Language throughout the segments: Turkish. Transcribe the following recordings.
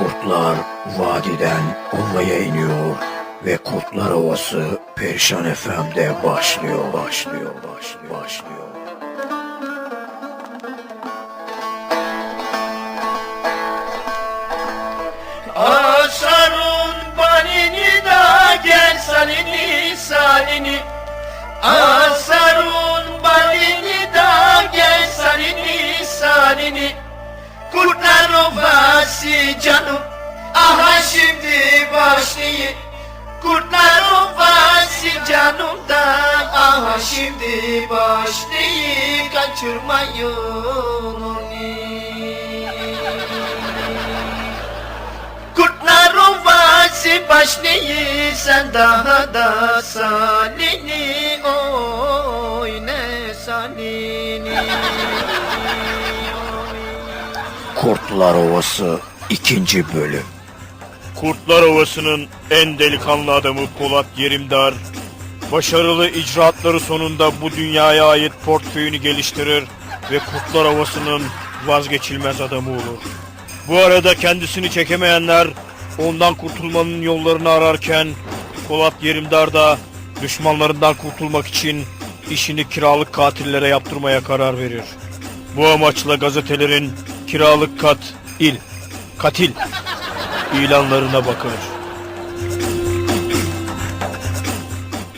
Kurtlar vadiden ovaya iniyor ve Kurtlar Ovası Perişan FM'de başlıyor, başlıyor, başlıyor, başlıyor. Asarun banini da gel salini Asarun banini da gel salini salini Kurtlar Ovası canım. Aha şimdi başlayın Kurtlar Ovası canım da Aha şimdi başlayın Kaçırmayın onu. Kurtlar Ovası başlayı sen daha da salini Kurtlar Ovası 2. bölüm. Kurtlar Ovası'nın en delikanlı adamı Polat Yerimdar, başarılı icraatları sonunda bu dünyaya ait portföyünü geliştirir ve Kurtlar Ovası'nın vazgeçilmez adamı olur. Bu arada kendisini çekemeyenler ondan kurtulmanın yollarını ararken Polat Yerimdar da düşmanlarından kurtulmak için işini kiralık katillere yaptırmaya karar verir. Bu amaçla gazetelerin kiralık kat il, katil ilanlarına bakar.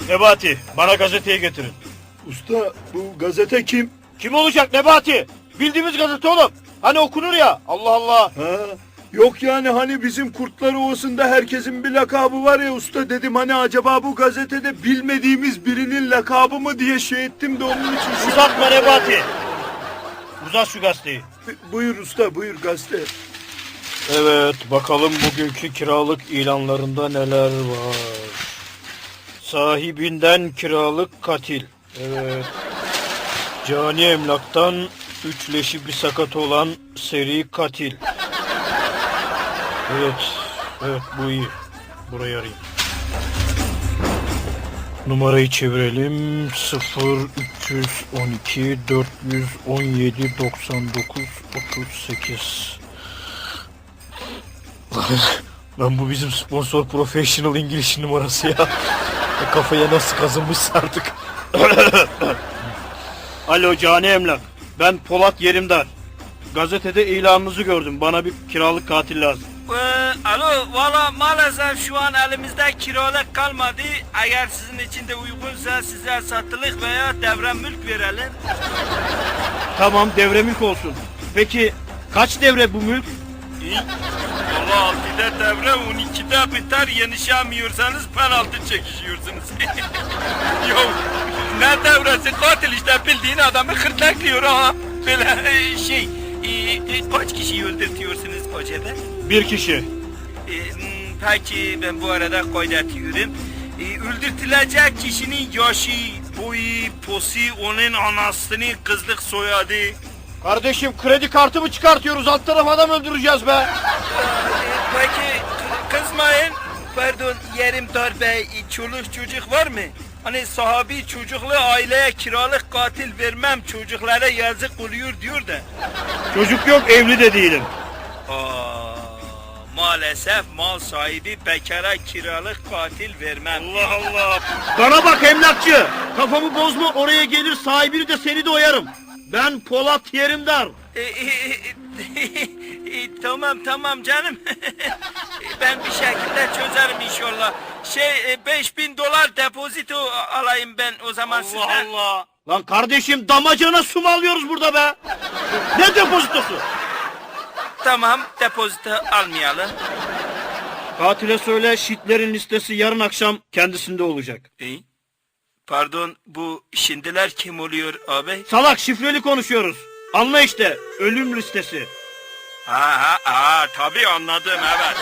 Nebati, bana gazeteyi getirin. Usta bu gazete kim? Kim olacak Nebati? Bildiğimiz gazete oğlum. Hani okunur ya. Allah Allah. Ha, yok yani hani bizim Kurtlar Ovası'nda herkesin bir lakabı var ya usta dedim hani acaba bu gazetede bilmediğimiz birinin lakabı mı diye şey ettim de onun için. Uzatma Nebati. Uzat şu gazeteyi. Buyur usta buyur gazete. Evet, bakalım bugünkü kiralık ilanlarında neler var. Sahibinden kiralık katil. Evet. Cani emlaktan üç leşi bir sakat olan seri katil. Evet, evet bu iyi. Burayı arayayım. Numarayı çevirelim. 0 312 417 99 38. Lan bu bizim sponsor Professional English numarası ya. Ya Kafaya nasıl kazınmışsa artık. Alo Cani Emlak. Ben Polat Yerimdar. Gazetede ilanınızı gördüm. Bana bir kiralık katil lazım. Ee, alo valla maalesef şu an elimizde kiralık kalmadı. Eğer sizin için de uygunsa size satılık veya devre mülk verelim. Tamam devre mülk olsun. Peki kaç devre bu mülk? Valla 6'da devre 12'de biter yenişemiyorsanız penaltı çekişiyorsunuz. Yok ne devresi katil işte bildiğin adamı hırtlaklıyor ha. Böyle e, şey e, e, kaç kişiyi öldürtüyorsunuz kocada? Bir kişi. E, hmm, Peki ben bu arada kaydetıyorum. E, öldürtülecek kişinin yaşı, boyu, posu, onun anasının kızlık soyadı. Kardeşim kredi kartı mı çıkartıyoruz? Alt taraf adam öldüreceğiz be. e, peki kı- kızmayın. Pardon yerim dar bey. E, Çoluk çocuk var mı? Hani sahabi çocuklu aileye kiralık katil vermem çocuklara yazık oluyor diyor da. Çocuk yok evli de değilim. Aa, maalesef mal sahibi bekara kiralık katil vermem. Allah Allah. Bana bak emlakçı. Kafamı bozma oraya gelir sahibini de seni de oyarım. Ben Polat Yerimdar. E, e, e, tamam tamam canım. ben bir şekilde çözerim inşallah. Şey e, 5000 dolar depozito alayım ben o zaman sizden. Allah. Lan kardeşim damacana su mu alıyoruz burada be? Ne depozitosu? Tamam depozito almayalım. Katile söyle şitlerin listesi yarın akşam kendisinde olacak. E, pardon bu şimdiler kim oluyor abi? Salak şifreli konuşuyoruz. Anla işte ölüm listesi. Ha ha ha tabii anladım evet.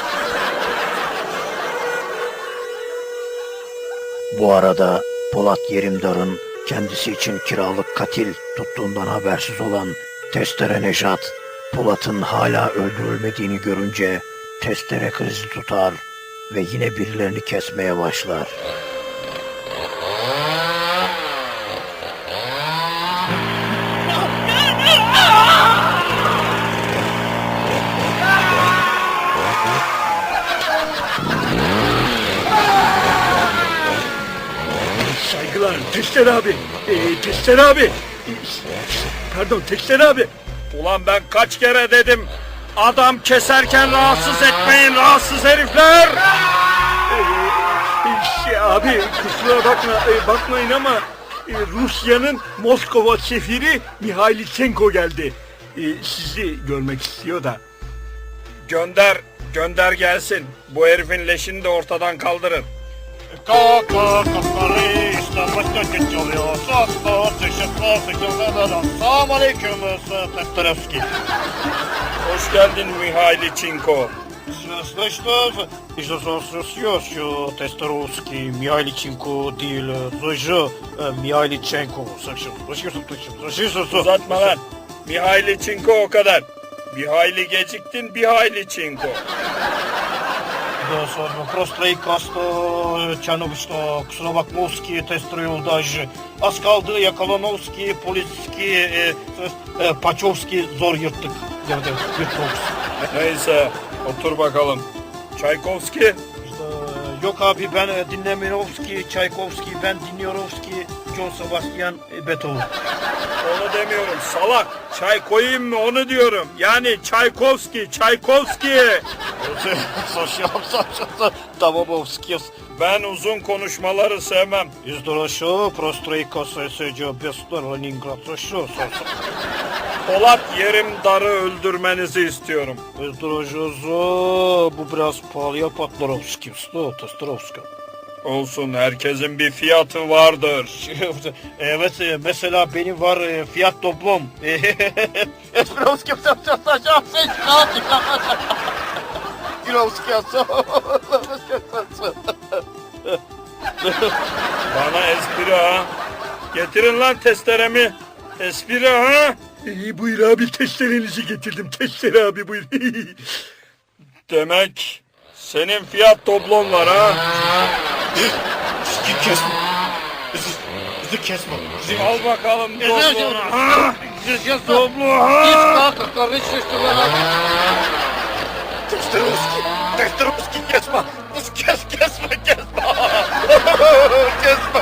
Bu arada Polat Yerimdar'ın kendisi için kiralık katil tuttuğundan habersiz olan Testere Nejat, Polat'ın hala öldürülmediğini görünce testere krizi tutar ve yine birilerini kesmeye başlar. Saygılar Testere abi. Ee, testere abi. Pardon Testere abi. Ulan ben kaç kere dedim. Adam keserken rahatsız etmeyin rahatsız herifler. Ee, şey abi kusura bakma, e, bakmayın ama e, Rusya'nın Moskova sefiri Mihailichenko geldi. E, sizi görmek istiyor da. Gönder, gönder gelsin. Bu herifin leşini de ortadan kaldırın. Kaka kakari İstanbul'da geçiyor. Sasta sıçıkla sıçıkla Selam aleyküm Testerevski. Hoş geldin Mihailichenko. Слышно, что слышно, Тестеровский, Михайличенко değil, Зожо, Михайличенко. Слышно точно, слышно. Uzatma lan. Mihailichenko o kadar. Bir hayli geciktin, bir hayli çinko. Да, сорно, просто и каста Чанов, что Ксуноваковский тестировал даже. Az kaldı Yakalanovski, Politski, e, e, Paçovski zor yırttık. Yani yırttık. Neyse, otur bakalım. Çaykovski, İşte, yok abi ben e, dinlemirovski, Çaykovski, ben dinliyorovski, John Sebastian e, Beethoven. onu demiyorum salak. Çay koyayım mı onu diyorum. Yani Çaykovski, Çaykovski. Sosyal saçası Dababovskis. Ben uzun konuşmaları sevmem. Izdoroşu, prostroiko seseci, bestor Leningradoşu. Polat yerim darı öldürmenizi istiyorum. Izdoroşu, bu biraz pahalıya patlarovskis, tostorovskis. Olsun herkesin bir fiyatı vardır. evet e, mesela benim var e, fiyat toplum. Esmerovski saçma, Girovski, Bana espri ha. Getirin lan testeremi. Espri ha. İyi buyur abi testerenizi getirdim. Testere abi buyur. Demek senin fiyat toplon var ha. Kesme. Bizi, bizi kesme. Bizi Al bakalım toplonu. Bizi Toplu ha. Testerovski, Testerovski kesme. Bizi kes, kesme, kesme. kesme.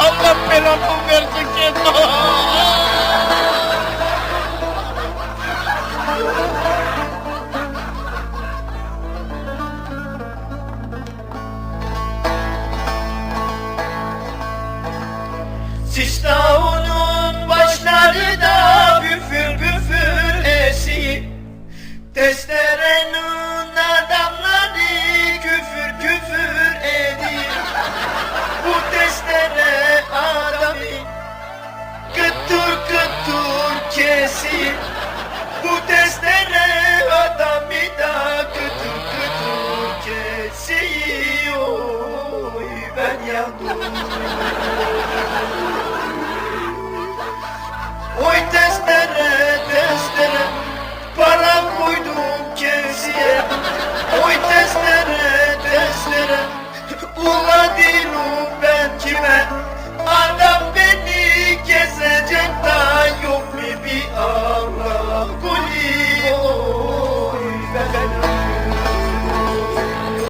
Allah belanı versin kesme. Testere